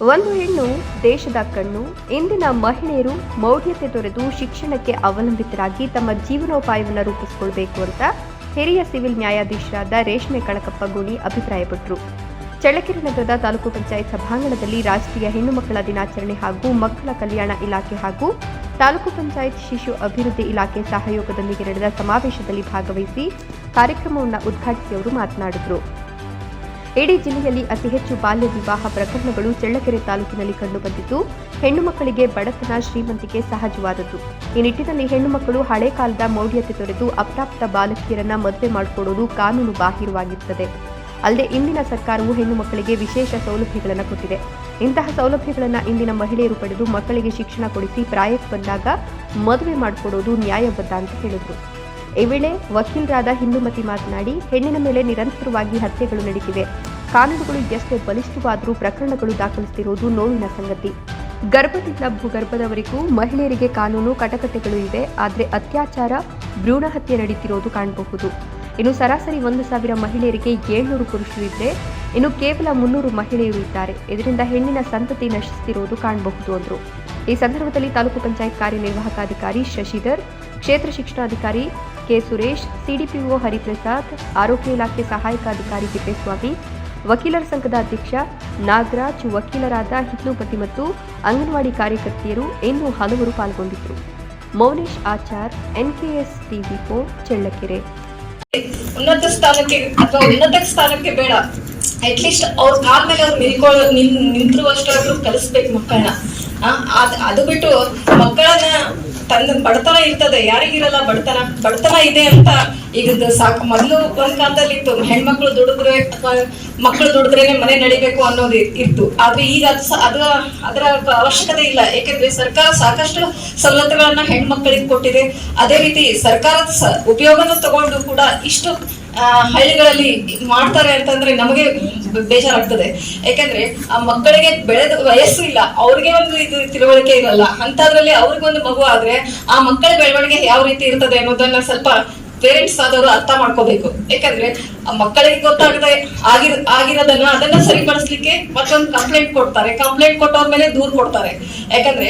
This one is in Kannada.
ಒಂದು ಹೆಣ್ಣು ದೇಶದ ಕಣ್ಣು, ಇಂದಿನ ಮಹಿಳೆಯರು ಮೌಢ್ಯತೆ ತೊರೆದು ಶಿಕ್ಷಣಕ್ಕೆ ಅವಲಂಬಿತರಾಗಿ ತಮ್ಮ ಜೀವನೋಪಾಯವನ್ನು ರೂಪಿಸಿಕೊಳ್ಬೇಕು ಅಂತ ಹಿರಿಯ ಸಿವಿಲ್ ನ್ಯಾಯಾಧೀಶರಾದ ರೇಷ್ಮೆ ಕಣಕಪ್ಪ ಗುಣಿ ಅಭಿಪ್ರಾಯಪಟ್ಟರು. ಚಳ್ಳಕೆರೆ ನಗರದ ತಾಲೂಕು ಪಂಚಾಯತ್ ಸಭಾಂಗಣದಲ್ಲಿ ರಾಷ್ಟ್ರೀಯ ಹೆಣ್ಣು ಮಕ್ಕಳ ದಿನಾಚರಣೆ ಹಾಗೂ ಮಕ್ಕಳ ಕಲ್ಯಾಣ ಇಲಾಖೆ ಹಾಗೂ ತಾಲೂಕು ಪಂಚಾಯತ್ ಶಿಶು ಅಭಿವೃದ್ಧಿ ಇಲಾಖೆ ಸಹಯೋಗದೊಂದಿಗೆ ನಡೆದ ಸಮಾವೇಶದಲ್ಲಿ ಭಾಗವಹಿಸಿ ಕಾರ್ಯಕ್ರಮವನ್ನು ಉದ್ಘಾಟಿಸಿ ಅವರು ಮಾತನಾಡಿದರು. ಇಡೀ ಜಿಲ್ಲೆಯಲ್ಲಿ ಅತಿ ಹೆಚ್ಚು ಬಾಲ್ಯ ವಿವಾಹ ಪ್ರಕರಣಗಳು ಚಳ್ಳಕೆರೆ ತಾಲೂಕಿನಲ್ಲಿ ಕಂಡುಬಂದಿದ್ದು ಹೆಣ್ಣು ಮಕ್ಕಳಿಗೆ ಬಡತನ ಶ್ರೀಮಂತಿಕೆ ಸಹಜವಾದದ್ದು. ಈ ನಿಟ್ಟಿನಲ್ಲಿ ಹೆಣ್ಣು ಮಕ್ಕಳು ಹಳೆ ಕಾಲದ ಮೌಢ್ಯತೆ ತೊರೆದು ಅಪ್ರಾಪ್ತ ಬಾಲಕಿಯರನ್ನ ಮದುವೆ ಮಾಡಿಕೊಡುವುದು ಕಾನೂನು ಬಾಹಿರವಾಗಿರುತ್ತದೆ. ಅಲ್ಲದೆ ಇಂದಿನ ಸರ್ಕಾರವು ಹೆಣ್ಣು ಮಕ್ಕಳಿಗೆ ವಿಶೇಷ ಸೌಲಭ್ಯಗಳನ್ನು ಕೊಟ್ಟಿದೆ. ಇಂತಹ ಸೌಲಭ್ಯಗಳನ್ನು ಇಂದಿನ ಮಹಿಳೆಯರು ಪಡೆದು ಮಕ್ಕಳಿಗೆ ಶಿಕ್ಷಣ ಕೊಡಿಸಿ ಪ್ರಾಯಕ್ಕೆ ಬಂದಾಗ ಮದುವೆ ಮಾಡಿಕೊಡೋದು ನ್ಯಾಯಬದ್ಧ ಅಂತ ಹೇಳಿದರು. ಈ ವೇಳೆ ವಕೀಲರಾದ ಹಿಂದುಮತಿ ಮಾತನಾಡಿ, ಹೆಣ್ಣಿನ ಮೇಲೆ ನಿರಂತರವಾಗಿ ಹತ್ಯೆಗಳು ನಡೆದಿವೆ. ಕಾನೂನುಗಳು ಎಷ್ಟೇ ಬಲಿಷ್ಠವಾದರೂ ಪ್ರಕರಣಗಳು ದಾಖಲಿಸುತ್ತಿರುವುದು ನೋವಿನ ಸಂಗತಿ. ಗರ್ಭದಿಂದ ಭೂಗರ್ಭದವರೆಗೂ ಮಹಿಳೆಯರಿಗೆ ಕಾನೂನು ಕಟಕಟೆಗಳು ಇದೆ ಆದರೆ ಅತ್ಯಾಚಾರ, ಭ್ರೂಣ ಹತ್ಯೆ ನಡೀತಿರೋದು ಕಾಣಬಹುದು. ಇನ್ನು ಸರಾಸರಿ ಒಂದು ಸಾವಿರ ಮಹಿಳೆಯರಿಗೆ ಏಳ್ನೂರು ಪುರುಷರು ಇದ್ದರೆ ಇನ್ನು ಕೇವಲ ಮುನ್ನೂರು ಮಹಿಳೆಯರು ಇದ್ದಾರೆ. ಇದರಿಂದ ಹೆಣ್ಣಿನ ಸಂತತಿ ನಶಿಸುತ್ತಿರುವುದು ಕಾಣಬಹುದು ಅಂದರು. ಈ ಸಂದರ್ಭದಲ್ಲಿ ತಾಲೂಕು ಪಂಚಾಯತ್ ಕಾರ್ಯನಿರ್ವಾಹಕ ಅಧಿಕಾರಿ ಶಶಿಧರ್, ಕ್ಷೇತ್ರ ಶಿಕ್ಷಣಾಧಿಕಾರಿ ಕೆ ಸುರೇಶ್, ಸಿಡಿಪಿಒ ಹರಿಪ್ರಸಾದ್, ಆರೋಗ್ಯ ಇಲಾಖೆ ಸಹಾಯಕ ಅಧಿಕಾರಿ ತಿಪ್ಪೇಸ್ವಾಮಿ, ವಕೀಲರ ಸಂಘದ ಅಧ್ಯಕ್ಷ ನಾಗರಾಜ್, ವಕೀಲರಾದ ಹಿತ್ಲುಪತಿ ಮತ್ತು ಅಂಗನವಾಡಿ ಕಾರ್ಯಕರ್ತೆಯರು ಇನ್ನೂ ಹಲವರು ಪಾಲ್ಗೊಂಡಿದ್ದರು. Mounesh Achar, NKS TV four, Challakere. ಉನ್ನತ ಸ್ಥಾನಕ್ಕೆ ಅಥವಾ ಉನ್ನತ ಸ್ಥಾನಕ್ಕೆ ಬೇಡ. ಅಟ್ಲೀಸ್ಟ್ ಅವ್ರ ಕಾಲ್ ಮೇಲೆ ಅವ್ರು ನಿಲ್ಕೊಳ್ಳೋ ನಿಂತಿರುವಷ್ಟಾದ್ರೂ ಕಲಿಸ್ಬೇಕು ಮಕ್ಕಳನ್ನ. ಅದ್ ಅದು ಬಿಟ್ಟು ಮಕ್ಕಳನ್ನ ತನ್ನ ಬಡತನ ಇರ್ತದೆ. ಯಾರಿಗಿರಲ್ಲ ಬಡತನ? ಬಡತನ ಇದೆ ಅಂತ ಈಗ ಸಾಕು. ಮೊದಲು ಒಂದ್ ಕಾಲದಲ್ಲಿ ಇತ್ತು ಹೆಣ್ಮಕ್ಳು ದುಡಿದ್ರೆ ಮಕ್ಕಳು ದುಡಿದ್ರೇನೆ ಮನೆ ನಡಿಬೇಕು ಅನ್ನೋದು ಇತ್ತು. ಆದ್ರೆ ಈಗ ಅದು ಅದು ಅದರ ಅವಶ್ಯಕತೆ ಇಲ್ಲ. ಯಾಕೆಂದ್ರೆ ಸರ್ಕಾರ ಸಾಕಷ್ಟು ಸವಲತ್ತುಗಳನ್ನ ಹೆಣ್ಮಕ್ಳಿಗೆ ಕೊಟ್ಟಿದೆ. ಅದೇ ರೀತಿ ಸರ್ಕಾರದ ಉಪಯೋಗನ ತಗೊಂಡು ಕೂಡ ಇಷ್ಟು ಹಳ್ಳಿಗಳಲ್ಲಿ ಮಾಡ್ತಾರೆ ಅಂತಂದ್ರೆ ನಮಗೆ ಬೇಜಾರಾಗ್ತದೆ. ಯಾಕಂದ್ರೆ ಆ ಮಕ್ಕಳಿಗೆ ಬೆಳೆದ ವಯಸ್ಸು ಇಲ್ಲ. ಅವ್ರಿಗೆ ಒಂದು ತಿಳುವಳಿಕೆ ಇರಲ್ಲ. ಅಂತದ್ರಲ್ಲಿ ಅವ್ರಿಗೊಂದು ಮಗು ಆದ್ರೆ ಆ ಮಕ್ಕಳ ಬೆಳವಣಿಗೆ ಯಾವ ರೀತಿ ಇರ್ತದೆ ಅನ್ನೋದನ್ನ ಸ್ವಲ್ಪ ಪೇರೆಂಟ್ಸ್ ಆದವರು ಅರ್ಥ ಮಾಡ್ಕೋಬೇಕು. ಯಾಕಂದ್ರೆ ಆ ಮಕ್ಕಳಿಗೆ ಗೊತ್ತಾಗದೆ ಆಗಿರ, ಆಗಿರೋದನ್ನ ಅದನ್ನ ಸರಿಪಡಿಸ್ಲಿಕ್ಕೆ ಮತ್ತೊಂದು ಕಂಪ್ಲೇಂಟ್ ಕೊಡ್ತಾರೆ. ಕಂಪ್ಲೇಂಟ್ ಕೊಟ್ಟವ್ರ ಮೇಲೆ ದೂರ್ ಕೊಡ್ತಾರೆ. ಯಾಕಂದ್ರೆ